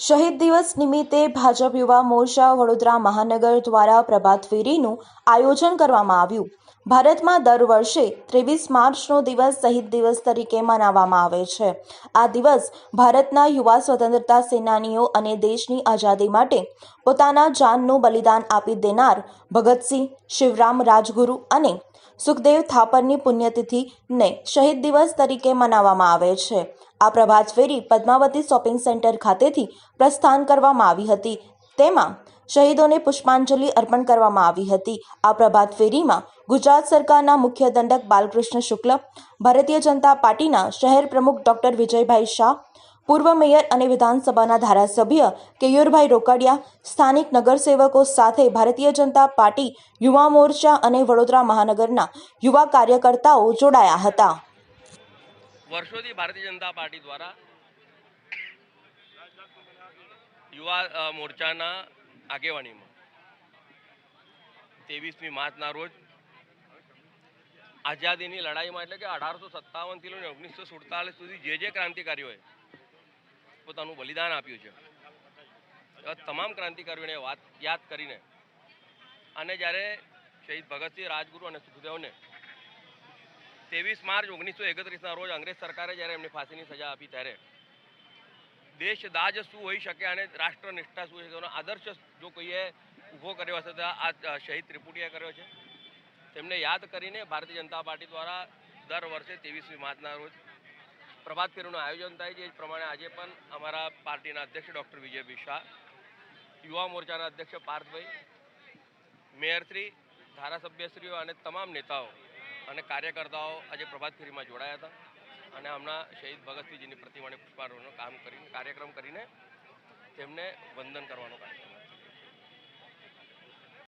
શહીદ દિવસ નિમિત્તે ભાજપ યુવા મોરચા વડોદરા મહાનગર દ્વારા પ્રભાત ફેરીનું આયોજન કરવામાં આવ્યું. ભારતમાં દર વર્ષે ત્રેવીસ માર્ચનો દિવસ શહીદ દિવસ તરીકે મનાવવામાં આવે છે. આ દિવસ ભારતના યુવા સ્વતંત્રતા સેનાનીઓ અને દેશની આઝાદી માટે પોતાના જાનનું બલિદાન આપી દેનાર ભગતસિંહ, શિવરામ રાજગુરુ અને સુખદેવ થાપરની પુણ્યતિથિને શહીદ દિવસ તરીકે મનાવવામાં આવે છે. આ પ્રભાત ફેરી પદ્માવતી શોપિંગ સેન્ટર ખાતેથી પ્રસ્થાન કરવામાં આવી હતી. તેમાં શહીદોને પુષ્પાંજલિ અર્પણ કરવામાં આવી હતી. આ પ્રભાત ફેરીમાં ગુજરાત સરકારના મુખ્ય દંડક બાલકૃષ્ણ શુક્લ, ભારતીય જનતા પાર્ટીના શહેર પ્રમુખ ડોક્ટર વિજયભાઈ શાહ, પૂર્વ મેયર અને વિધાનસભાના ધારાસભ્ય કેયુરભાઈ રોકડિયા, સ્થાનિક નગરસેવકો સાથે ભારતીય જનતા પાર્ટી, યુવા મોરચા અને વડોદરા મહાનગરના યુવા કાર્યકર્તાઓ જોડાયા હતા. વર્ષોથી ભારતીય જનતા પાર્ટી દ્વારા યુવા મોરચાના આગેવાનીમાં ત્રેવીસમી માર્ચના રોજ આઝાદીની લડાઈમાં એટલે કે અઢારસો સત્તાવનથી લઈને ઓગણીસો સુડતાલીસ સુધી જે જે ક્રાંતિકારીઓએ પોતાનું બલિદાન આપ્યું છે તમામ ક્રાંતિકારીઓને વાત યાદ કરીને અને જ્યારે શહીદ ભગતસિંહ રાજગુરુ અને સુખદેવને ત્રેવીસ માર્ચ ઓગણીસો એકત્રીસના રોજ અંગ્રેજ સરકારે જ્યારે એમને ફાંસીની સજા આપી ત્યારે દેશ દાજ શું હોઈ શકે અને રાષ્ટ્ર નિષ્ઠા શું છે તેનો આદર્શ જો કોઈએ ઊભો કર્યો હશે તો આ શહીદ ત્રિપુટીએ કર્યો છે. તેમને યાદ કરીને ભારતીય જનતા પાર્ટી દ્વારા દર વર્ષે ત્રેવીસમી માર્ચના રોજ પ્રભાત ફેરીનું આયોજન થાય છે. એ પ્રમાણે આજે પણ અમારા પાર્ટીના અધ્યક્ષ ડૉક્ટર વિજયભાઈ શાહ યુવા મોરચાના અધ્યક્ષ પાર્થભાઈ મેયરશ્રી ધારાસભ્યશ્રીઓ અને તમામ નેતાઓ અને કાર્યકર્તાઓ આજે પ્રભાત ફેરીમાં જોડાયા હતા અને હમણાં શહીદ ભગતસિંહજીની પ્રતિમાને પુષ્પારોહણનું કામ કરીને કાર્યક્રમ કરીને તેમને વંદન કરવાનો